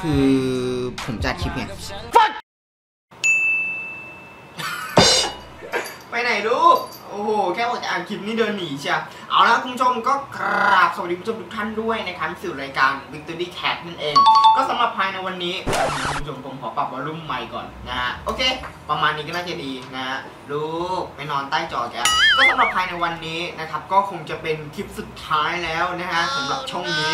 คือผมจัดคลิปไงไปไหนลูก โอ้โห แค่บอกจะอ่านคลิปนี้เดินหนีเชียวเอาละคุณผู้ชมก็กราบสวัสดีคุณผู้ชมทุกท่านด้วยนะครับสู่รายการ Victory Cat นั่นเอง ก็สำหรับภายในวันนี้คุณผู้ชมผมขอปรับวอลลุ่มใหม่ก่อนนะฮะ โอเค ประมาณนี้ก็น่าจะดีนะฮะ ลูกไปนอนใต้จอแก ก็สำหรับภายในวันนี้นะครับ ก็คงจะเป็นคลิปสุดท้ายแล้วนะฮะสำหรับช่องนี้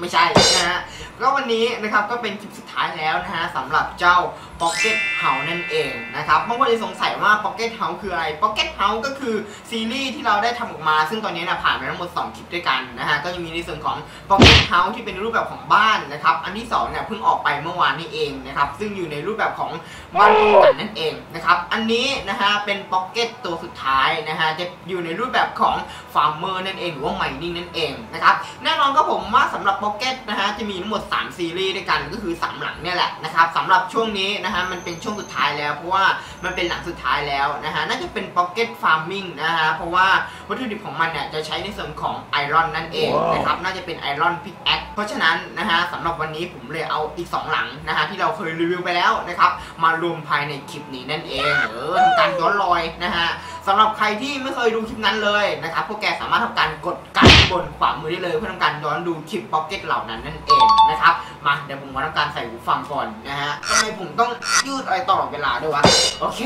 ไม่ใช่นะฮะก็วันนี้นะครับก็เป็นคลิปสุดท้ายแล้วนะฮะสำหรับเจ้า Pocket House นั่นเองนะครับบางคนจะสงสัยว่า Pocket House คืออะไร Pocket House ก็คือซีรีส์ที่เราได้ทำออกมา ซึ่งตอนนี้นะผ่านไปทั้งหมด 2 คลิปด้วยกันนะฮะก็จะมีในส่วนของ Pocket House ที่เป็นรูปแบบของบ้านนะครับอันที่2เนี่ยเพิ่งออกไปเมื่อวานนี้เองนะครับซึ่งอยู่ในรูปแบบของบ้านป้องกันนั่นเองนะครับอันนี้นะฮะเป็น Pocket ตัวสุดท้ายนะฮะจะอยู่ในรูปแบบของ Farmer นั่นเองหรือว่า Mining นั่นเองนะครับแน่นอนก็ผมว่าสำหรับ Pocket นะฮะจะมีทั้งหมด 3 ซีรีส์ด้วยกันก็คือ 3 หลังเนี่ยแหละนะครับสำหรับช่วงนี้นะฮะมันเป็นช่วงสุดท้ายแล้ว เพราะว่ามันเป็นหลังสุดท้ายแล้วนะฮะน่าจะเป็น Pocket Farming นะฮะเพราะว่าวัตถุดิบของมันเนี่ยจะใช้ในส่วนของไอรอนนั่นเองนะครับน่าจะเป็นไอรอนพิกแอคเพราะฉะนั้นนะฮะสำหรับวันนี้ผมเลยเอาอีก 2 หลังนะฮะที่เราเคยรีวิวไปแล้วนะครับมารวมภายในคลิปนี้นั่นเองเออทำการย้อนรอยนะฮะสำหรับใครที่ไม่เคยดูคลิปนั้นเลยนะครับพวกแกสามารถทำการกดกันบนขวามือได้เลย เพื่อทำการย้อนดูคลิป Pocket เหล่านั้นนั่นเองนะครับ มาเดี๋ยวผมมาทำการใส่หูฟังก่อนนะฮะทำไมผมต้องยืดอะไรตลอดเวลาด้วยวะ โอเค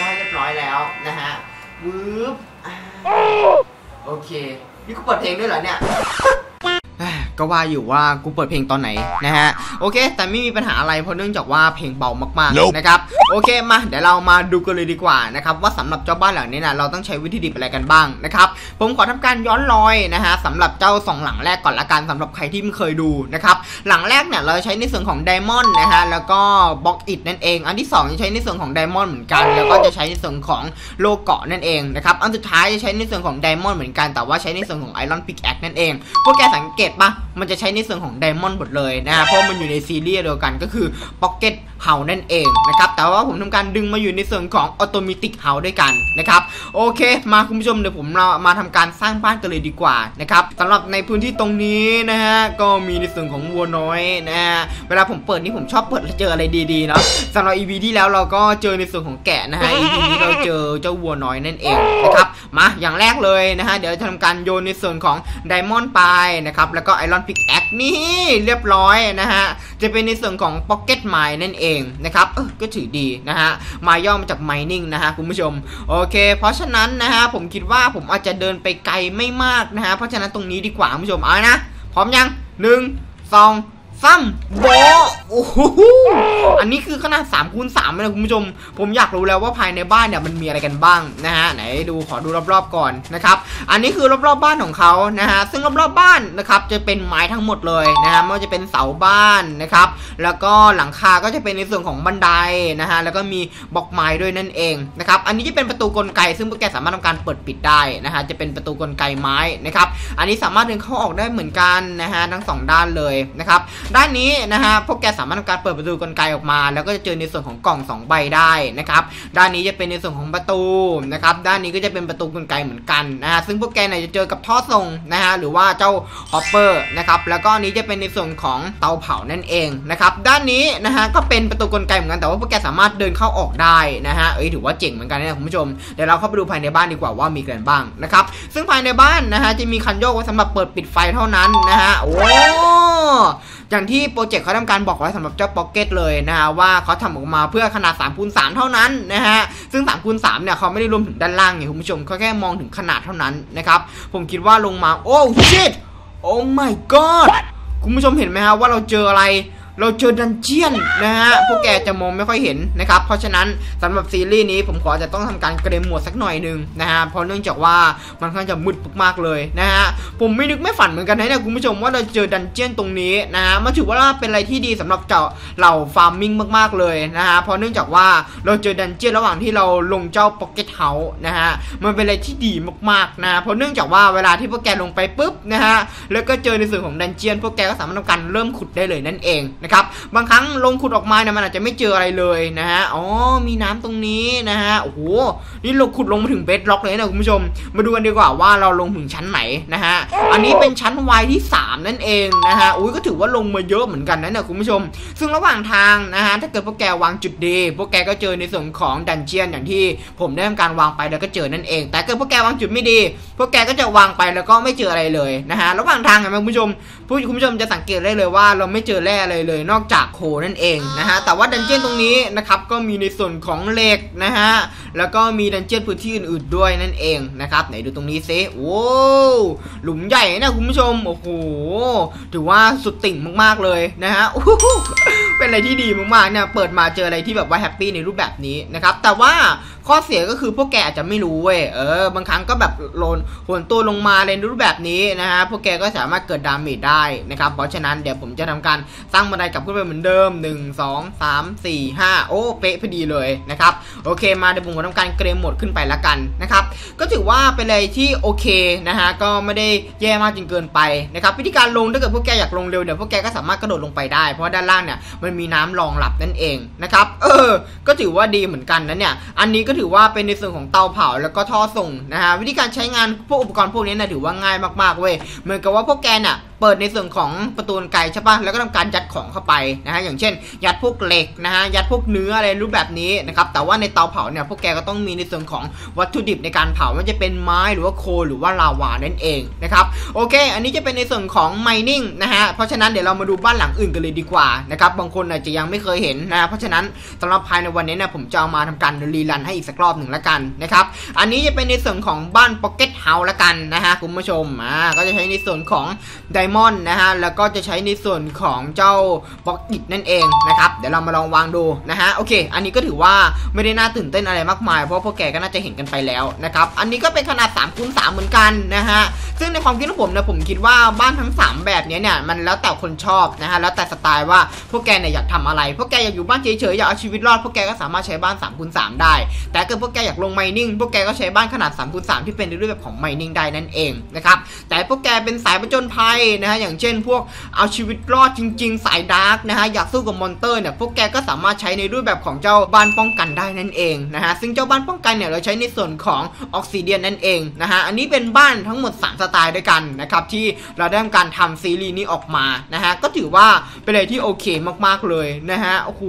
ได้เรียบร้อยแล้วนะฮะวืบโอเค นี่กูเปิดเพลงด้วยเหรอเนี่ย ก็ว่าอยู่ว่ากูเปิดเพลงตอนไหนนะฮะโอเค แต่ไม่มีปัญหาอะไรเพราะเนื่องจากว่าเพลงเบามาก Nope ๆนะครับโอเคมาเดี๋ยวเรามาดูกันเลยดีกว่านะครับว่าสำหรับเจ้าบ้านหลังนี้นะเราต้องใช้วิธีดิบอะไรกันบ้างนะครับผมขอทำการย้อนรอยนะฮะสำหรับเจ้าสองหลังแรกก่อนละกันสำหรับใครที่ไม่เคยดูนะครับหลังแรกเนี่ยเราใช้ในส่วนของไดมอนด์นะฮะแล้วก็บล็อกอิดนั่นเอง อันที่สองจะใช้ในส่วนของไดมอนด์เหมือนกัน แล้วก็จะใช้ในส่วนของโลเกาะนั่นเองนะครับอันสุดท้ายจะใช้ในส่วนของไดมอนด์เหมือนกันแต่ว่าใช้ในส่วนของไอรอนพิกแอคนั่นเองพวกแกสังเกตปะมันจะใช้ในส่วนของไดมอนด์หมดเลยนะฮะเพราะมันอยู่ในซีรีส์เดียวกันก็คือ Pocket House นั่นเองนะครับ แต่ว่าผมทำการดึงมาอยู่ในส่วนของ Automatic House ด้วยกันนะครับ โอเค มาคุณผู้ชมเดี๋ยวผมเรามาทำการสร้างบ้านกันเลยดีกว่านะครับสำหรับในพื้นที่ตรงนี้นะฮะ ก็มีในส่วนของวัวน้อยนะฮะ เวลาผมเปิดนี่ผมชอบเปิดแล้วเจออะไรดีๆเนาะสำหรับ EP ที่แล้วเราก็เจอในส่วนของแกะนะฮะ EP นี้เราเจอเจ้าวัวน้อยนั่นเองนะครับ มาอย่างแรกเลยนะฮะ เดี๋ยวจะทำการโยนในส่วนของไดมอนด์ไปนะครับ แล้วก็ไอรอนพิกแอคนี่เรียบร้อยนะฮะ จะเป็นในส่วนของ Pocket Mine นั่นเองนะครับเออก็ถือดีนะฮะ มาย่อมาจาก Mining นะฮะคุณผู้ชม โอเค เพราะฉะนั้นนะฮะผมคิดว่าผมอาจจะเดินไปไกลไม่มากนะฮะ เพราะฉะนั้นตรงนี้ดีกว่าคุณผู้ชมเอานะ พร้อมยังหนึ่งสอง ซ้ำโบะโอ้โหอันนี้คือขนาด3คูณ3เลยคุณผู้ชม ผมอยากรู้แล้วว่าภายในบ้านเนี่ยมันมีอะไรกันบ้างนะฮะไหนดูขอดูรอบๆก่อนนะครับอันนี้คือรอบๆบ้านของเขานะฮะซึ่งรอบๆบ้านนะครับจะเป็นไม้ทั้งหมดเลยนะฮะไม่ว่าจะเป็นเสาบ้านนะครับแล้วก็หลังคาก็จะเป็นในส่วนของบันไดนะฮะแล้วก็มีบล็อกไม้ด้วยนั่นเองนะครับอันนี้จะเป็นประตูกลไก ซึ่งพวกแกสามารถทำการเปิดปิดได้นะฮะจะเป็นประตูกลไกไม้นะครับอันนี้สามารถเดินเข้าออกได้เหมือนกันนะฮะทั้งสองด้านเลยนะครับด้านนี้นะฮะพวกแกสามารถทำการเปิดประตูกลไกออกมา แล้วก็จะเจอในส่วนของกล่อง 2 ใบได้นะครับด้านนี้จะเป็นในส่วนของประตูนะครับด้านนี้ก็จะเป็นประตูกลไกเหมือนกันนะฮะซึ่งพวกแกเนี่ยจะเจอกับท่อส่งนะฮะหรือว่าเจ้าฮอปเปอร์นะครับแล้วก็นี้จะเป็นในส่วนของเตาเผานั่นเองนะครับด้านนี้นะฮะก็เป็นประตูกลไกเหมือนกันแต่ว่าพวกแกสามารถเดินเข้าออกได้นะฮะเอ้ยถือว่าเจ๋งเหมือนกันนะคุณผู้ชมเดี๋ยวเราเข้าไปดูภายในบ้านดีกว่าว่ามีกันบ้างนะครับซึ่งภายในบ้านนะฮะจะมีคันโยกไว้สำหรับเปิดปิดไฟเท่านั้นนะฮะโอ้ อย่างที่โปรเจกต์เขาทำการบอกไว้สำหรับเจ้าพ็อกเก็ตเลยนะฮะว่าเขาทำออกมาเพื่อขนาด3คูณ3เท่านั้นนะฮะซึ่ง3คูณ3เนี่ยเขาไม่ได้รวมถึงด้านล่างไงคุณผู้ชมเขาแค่มองถึงขนาดเท่านั้นนะครับผมคิดว่าลงมาโอ้ชิตโอ้ my god คุณผู้ชมเห็นไหมฮะว่าเราเจออะไร เราเจอดันเจียนนะฮะ พวกแกจะมองไม่ค่อยเห็นนะครับ เพราะฉะนั้นสำหรับซีรีส์นี้ผมขอจะต้องทำการเกรมหมวดสักหน่อยหนึ่งนะฮะ เพราะเนื่องจากว่ามันค่อนข้างจะมืดมากๆเลยนะฮะ ผมไม่นึกไม่ฝันเหมือนกันนะเนี่ยคุณผู้ชมว่าเราเจอดันเจียนตรงนี้นะฮะมันถือว่าเป็นอะไรที่ดีสำหรับเจ้าเหล่าฟาร์มมิ่งมากๆเลยนะฮะ เพราะเนื่องจากว่าเราเจอดันเจียนระหว่างที่เราลงเจ้าพ็อกเก็ตเฮาส์นะฮะ มันเป็นอะไรที่ดีมากๆนะ เพราะเนื่องจากว่าเวลาที่พวกแกลงไปปุ๊บนะฮะ แล้วก็เจอในส่วนของดันเจียนพวกแกก็สามารถทำการเริ่มขุดได้เลยนั่นเองนะครับบางครั้งลงขุดออกมาเนี่ยมันอาจจะไม่เจออะไรเลยนะฮะอ๋อมีน้ำตรงนี้นะฮะโอ้โหนี่เราขุดลงมาถึงเบสล็อกเลยนะคุณผู้ชม มาดูกันดีกว่าว่าเราลงถึงชั้นไหนนะฮะอันนี้เป็นชั้นวายที่ 3 นั่นเองนะฮะอุ้ยก็ถือว่าลงมาเยอะเหมือนกันนะเนี่ยคุณผู้ชม ซึ่งระหว่างทางนะฮะถ้าเกิดพวกแกวางจุดดีพวกแกก็เจอในส่วนของดันเจียนอย่างที่ผมได้ทำการวางไปแล้วก็เจอนั่นเอง แต่เกิดพวกแกวางจุดไม่ดี พวกแกก็จะวางไปแล้วก็ไม่เจออะไรเลยนะฮะระหว่างทางเห็นไหมคุณผู้ชมผู้คุณผู้ชมจะสังเกตได้เลยว่าเราไม่เจอแร่อะไรเลยนอกจากโคนั่นเองนะฮะแต่ว่าดันเจียนตรงนี้นะครับก็มีในส่วนของเหล็กนะฮะแล้วก็มีดันเจียนพื้นที่อื่นๆด้วยนั่นเองนะครับไหนดูตรงนี้ซิโอ้หลุมใหญ่นะคุณผู้ชมโอ้โหถือว่าสุดติ่งมากๆเลยนะฮะโอ้โห เป็นอะไรที่ดีมากๆเนี่ยเปิดมาเจออะไรที่แบบว่าแฮปปี้ในรูปแบบนี้นะครับแต่ว่าข้อเสียก็คือพวกแกอาจจะไม่รู้เว้ยเออบางครั้งก็แบบโลนหวนตัวลงมาในรูปแบบนี้นะฮะพวกแกก็สามารถเกิดดาเมจได้นะครับเพราะฉะนั้นเดี๋ยวผมจะทำการสร้างบันไดกลับขึ้นไปเหมือนเดิม 1 2 3 4 5 โอ้เป๊ะพอดีเลยนะครับโอเคมาเดี๋ยวผมจะทำการเกรมหมดขึ้นไปละกันนะครับก็ถือว่าเป็นอะไรที่โอเคนะฮะก็ไม่ได้แย่มากจนเกินไปนะครับวิธีการลงถ้าเกิดพวกแกอยากลงเร็วเดี๋ยวพวกแกก็สามารถกระโดดลงไปได้เพราะด้านล่างเนี่ยมันมีน้ำรองรับนั่นเองนะครับ เออ ก็ถือว่าดีเหมือนกันนะเนี่ย อันนี้ก็ถือว่าเป็นในส่วนของเตาเผาแล้วก็ท่อส่งนะฮะ วิธีการใช้งานพวกอุปกรณ์พวกนี้นะถือว่าง่ายมากๆเว้ย เหมือนกับว่าพวกแกน่ะ เปิดในส่วนของประตูไกลใช่ปะแล้วก็ทำการยัดของเข้าไปนะฮะอย่างเช่น ยัดพวกเหล็กนะฮะยัดพวกเนื้ออะไรรูปแบบนี้นะครับแต่ว่าในเตาเผาเนี่ยพวกแกก็ต้องมีในส่วนของวัตถุดิบในการเผามันจะเป็นไม้หรือว่าโคลหรือว่าลาวานั่นเองนะครับโอเค อันนี้จะเป็นในส่วนของ mining นะฮะเพราะฉะนั้นเดี๋ยวเรามาดูบ้านหลังอื่นกันเลยดีกว่านะครับบางคนอาจจะยังไม่เคยเห็นนะเพราะฉะนั้นสำหรับภายในวันนี้นี่ยผมจะเอามาทำการรีรันให้อีกสักรอบหนึ่งละกันนะครับอันนี้จะเป็นในส่วนของบ้าน Pocket House ละกันนะฮะคุณผู้ชมอ่าก็จะใช้ในส่วนของ Diamond นะฮะ แล้วก็จะใช้ในส่วนของเจ้าบล็อกอิดนั่นเองนะครับ เดี๋ยวเรามาลองวางดูนะฮะ โอเค อันนี้ก็ถือว่าไม่ได้น่าตื่นเต้นอะไรมากมาย เพราะพวกแกก็น่าจะเห็นกันไปแล้วนะครับ อันนี้ก็เป็นขนาด3คูณ3เหมือนกันนะฮะ ซึ่งในความคิดของผมนะผมคิดว่าบ้านทั้ง 3 แบบนี้เนี่ยมันแล้วแต่คนชอบนะฮะ แล้วแต่สไตล์ว่าพวกแกเนี่ยอยากทำอะไร พวกแกอยากอยู่บ้านเฉยๆ อยากเอาชีวิตรอด พวกแกก็สามารถใช้บ้าน3คูณ3ได้ แต่ถ้าเกิดพวกแกอยากลงไมนิ่ง พวกแกก็ใช้บ้านขนาด3คูณ3ที่เป็นในรูปแบบของไมนิ่งได้นั่นเองนะครับ แต่พวกแกเป็นสายประจนภัยนะฮะอย่างเช่น พวกเอาชีวิตรอดจริง ๆ สายดาร์กนะฮะอยากสู้กับมอนเตอร์เนี่ยพวกแกก็สามารถใช้ในรูปแบบของเจ้าบ้านป้องกันได้นั่นเองนะฮะซึ่งเจ้าบ้านป้องกันเนี่ยเราใช้ในส่วนของออกซิเดียนนั่นเองนะฮะอันนี้เป็นบ้านทั้งหมด 3 สไตล์ด้วยกันนะครับที่เราได้ทำการทำซีรีส์นี้ออกมานะฮะก็ถือว่าเป็นอะไรที่โอเคมากๆเลยนะฮะโอ้โห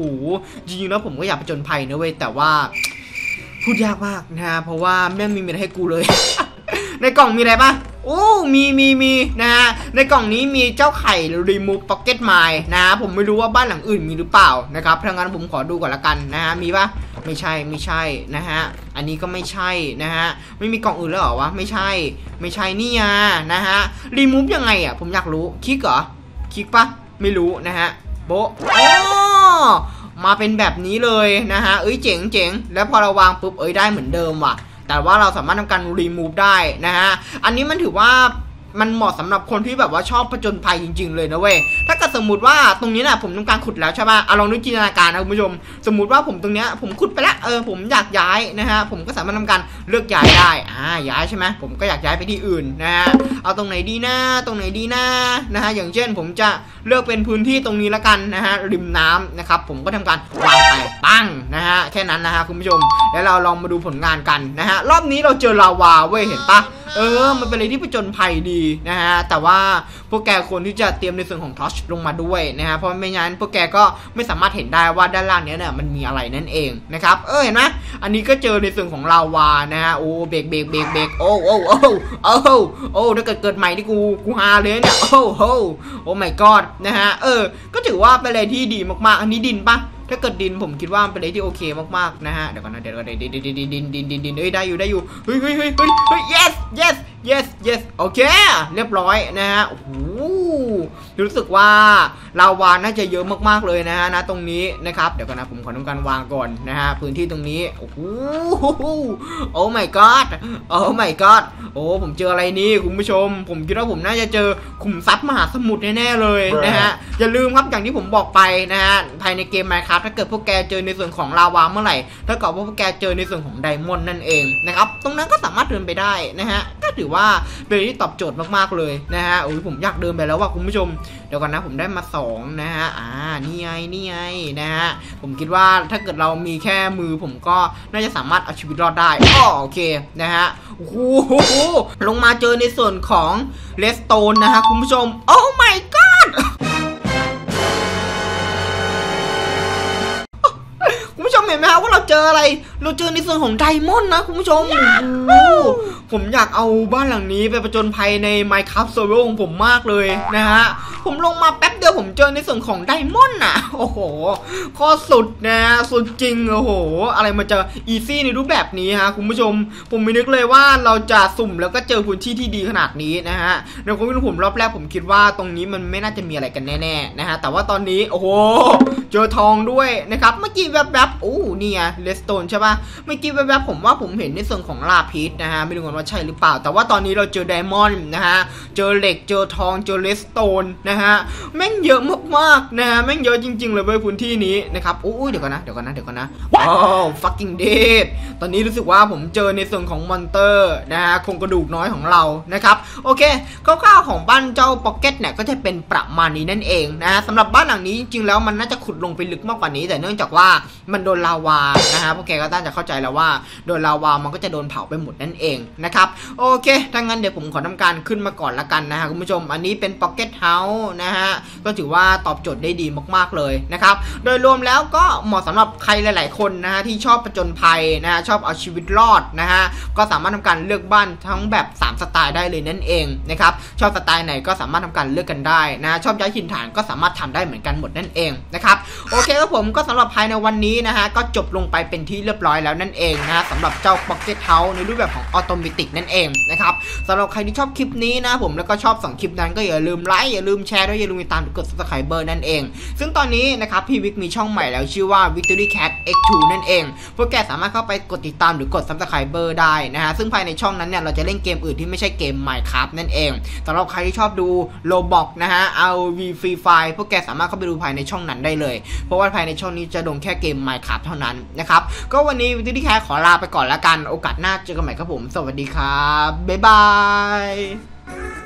จริงๆแล้วผมก็อยากไปจนภัยนะเว้ยแต่ว่าพูดยากมากนะฮะเพราะว่าไม่มีอะไรให้กูเลย ในกล่องมีอะไรปะ โอ้มีมีมีนะฮะในกล่องนี้มีเจ้าไข่ remove pocket mine นะฮะผมไม่รู้ว่าบ้านหลังอื่นมีหรือเปล่านะครับถ้างั้นผมขอดูก่อนละกันนะฮะมีปะไม่ใช่ไม่ใช่นะฮะอันนี้ก็ไม่ใช่นะฮะไม่มีกล่องอื่นแล้วเหรอวะไม่ใช่ ไม่ใช่นี่อะนะฮะ remove ยังไงอะผมอยากรู้คลิกเหรอคลิกปะไม่รู้นะฮะโบโอ้มาเป็นแบบนี้เลยนะฮะเอ้ยเจ๋งเจ๋งแล้วพอเราวางปุ๊บเอ้ยได้เหมือนเดิมว่ะ แต่ว่าเราสามารถทำการรีมูฟได้นะฮะ อันนี้มันถือว่า มันเหมาะสำหรับคนที่แบบว่าชอบผจญภัยจริง ๆ เลยนะเว้ย ถ้าเกิดสมมติว่าตรงนี้นะผมต้องการขุดแล้วใช่ป่ะเอาลองนึกจินตนาการนะคุณผู้ชม สมมติว่าผมตรงเนี้ยผมขุดไปแล้วเออผมอยากย้ายนะฮะผมก็สามารถทำการเลือกย้ายได้อ่าย้ายใช่ไหมผมก็อยากย้ายไปที่อื่นนะฮะเอาตรงไหนดีนะตรงไหนดีนะนะฮะอย่างเช่นผมจะเลือกเป็นพื้นที่ตรงนี้ละกันนะฮะริมน้ำนะครับผมก็ทำการวางไปปั้งนะฮะแค่นั้นนะฮะคุณผู้ชม แล้วเราลองมาดูผลงานกันนะฮะรอบนี้เราเจอลาวาเว้ยเห็นปะ เออ มันเป็นอะไรที่ผจญภัยดีนะฮะ แต่ว่าพวกแกควรที่จะเตรียมในส่วนของทอชลงมาด้วยนะฮะ เพราะไม่งั้นพวกแกก็ไม่สามารถเห็นได้ว่าด้านล่างเนี้ยเนี่ยมันมีอะไรนั่นเองนะครับ เออเห็นไหมอันนี้ก็เจอในส่วนของลาวานะฮะ โอ้ เบรกเบรกเบรกเบรกโอ้โอ้โอ้โอ้โอ้ถ้าเกิดเกิดใหม่ที่กู กูฮาเลยเนี่ย โอ้โหโอ้ my god นะฮะ เออ ก็ถือว่าเป็นอะไรที่ดีมากๆ อันนี้ดินปะ ถ้าเกิดดินผมคิดว่ามันเป็นอะไรที่โอเคมากๆนะฮะเดี๋ยวก่อนนะเดี๋ยวก่อนดินดินดินดินดินดินเอ้ยได้อยู่ได้อยู่เฮ้ยเฮ้ยเฮ้ยเฮ้ย yes yes yes yes โอเค เรียบร้อยนะฮะ โอ้โห รู้สึกว่าลาวาน่าจะเยอะมากๆเลยนะฮะนะตรงนี้นะครับ เดี๋ยวก่อนนะผมขอทำการวางก่อนนะฮะ พื้นที่ตรงนี้ โอ้โห โอ้ my god โอ้ my god โอ้ ผมเจออะไรนี่คุณผู้ชม ผมคิดว่าผมน่าจะเจอขุมทรัพย์มหาสมุทรแน่ๆเลยนะฮะ อย่าลืมครับอย่างที่ผมบอกไปนะฮะ ภายในเกม Minecraft ถ้าเกิดพวกแกเจอในส่วนของลาวาเมื่อไหร่ถ้าเกิดว่าพวกแกเจอในส่วนของไดมอนด์นั่นเองนะครับ ตรงนั้นก็สามารถเดินไปได้นะฮะ ก็ถือว่าว่าเป็นที่ตอบโจทย์มากๆเลยนะฮะโอ้ยผมอยากเดินไปแล้วว่ะคุณผู้ชมเดี๋ยวก่อนนะผมได้มาสองนะฮะอ่านี่ไงนี่ไงนะฮะผมคิดว่าถ้าเกิดเรามีแค่มือผมก็น่าจะสามารถเอาชีวิตรอดได้อ๋อโอเคนะฮะโอ้โหลงมาเจอในส่วนของเลสโตนนะฮะคุณผู้ชมโอ้ my god คุณผู้ชมเห็นไหมครับว่าเราเจออะไร เราเจอในส่วนของไดมอนด์นะคุณผู้ชมโอ้โหผมอยากเอาบ้านหลังนี้ไปประจนภัยใน Minecraft Survival ของผมมากเลยนะฮะ ผมลงมาแป๊บเดียวผมเจอในส่วนของไดมอนด์อะ โอ้โหข้อสุดนะ สุดจริง โอ้โห อะไรมาเจออีซี่ในรูปแบบนี้ฮะคุณผู้ชม ผมไม่นึกเลยว่าเราจะสุ่มแล้วก็เจอพื้นที่ที่ดีขนาดนี้นะฮะในความคิดของผมรอบแรกผมคิดว่าตรงนี้มันไม่น่าจะมีอะไรกันแน่ๆนะฮะ แต่ว่าตอนนี้โอ้โห เจอทองด้วยนะครับ เมื่อกี้แวบๆโอ้นี่ไงเลสโตนใช่ปะเมื่อกี้แวบๆผมว่าผมเห็นในส่วนของลาพิษนะฮะไม่รู้ว่าใช่หรือเปล่า แต่ว่าตอนนี้เราเจอไดมอนด์นะฮะเจอเหล็กเจอทองเจอเลสโตนนะฮะแม่งเยอะมากๆนะฮะแม่งเยอะจริง ๆ เลยเว้ยพื้นที่นี้นะครับโอ้ยเดี๋ยวก่อนนะเดี๋ยวก่อนนะเดี๋ยวก่อนนะว้าว fucking dead ตอนนี้รู้สึกว่าผมเจอในส่วนของมอนเตอร์นะฮะโครงกระดูกน้อยของเรานะครับโอเคคร่าวๆของบ้านเจ้าพ็อกเก็ตเนี่ยก็จะเป็นประมาณนี้นั่นเองนะฮะสำหรับบ้านหลังนี้จริงๆแล้วมันน่าจะขุดลงไปลึกมากกว่านี้ แต่เนื่องจากว่ามันโดนลาวานะฮะพวกแกก็ต้าจะเข้าใจแล้วว่า โดนลาวามันก็จะโดนเผาไปหมดนั่นเองนะครับโอเคถ้างั้นเดี๋ยวผมขอทำการขึ้นมาก่อนละกันนะฮะคุณผู้ชมอันนี้เป็นพ็อกเก็ตเฮาส์นะฮะก็ถือว่าตอบโจทย์ได้ดีมากๆเลยนะครับโดยรวมแล้วก็เหมาะสำหรับใครหลาย ๆ คนนะฮะที่ชอบประจนภัยนะฮะชอบเอาชีวิตรอดนะฮะก็สามารถทำการเลือกบ้านทั้งแบบ 3 สไตล์ได้เลยนั่นเองนะครับชอบสไตล์ไหนก็สามารถทำการเลือกกันได้นะชอบย้ายถิ่นฐานก็สามารถทำได้เหมือนกันหมดนั่นเองนะครับโอเคครับผมก็สำหรับภายในวันนี้นะฮะก็จบลงไปเป็นที่เรียบร้อยแล้วนั่นเองนะสำหรับเจ้า Pocket House ในรูปแบบของออโตเมติกนั่นเองนะครับสำหรับใครที่ชอบคลิปนี้นะผมแล้วก็ชอบสองคลิปนั้นก็อย่าลืมไลค์อย่าลืมแชร์ด้วยอย่าลืมติดตามกด subscribe นั่นเอง ซึ่งตอนนี้นะครับพี่วิกมีช่องใหม่แล้วชื่อว่า Victory Cat X2 นั่นเองพวกแกสามารถเข้าไปกดติดตามหรือกด subscribe ได้นะฮะซึ่งภายในช่องนั้นเนี่ยเราจะเล่นเกมอื่นที่ไม่ใช่เกม Minecraft นั่นเองสำหรับใครที่ชอบดู Roblox นะฮะเอา V Free Fire พวกแกสามารถเข้าไปดูภายในช่องนั้นได้เลย เพราะว่าภายในช่องนี้จะลงแค่เกม Minecraft เท่านั้นนะครับก็วันันนี้วิธีที่แคขอลาไปก่อนละกัน โอกาสหน้าเจอกันใหม่ครับผม สวัสดีครับ บ๊ายบาย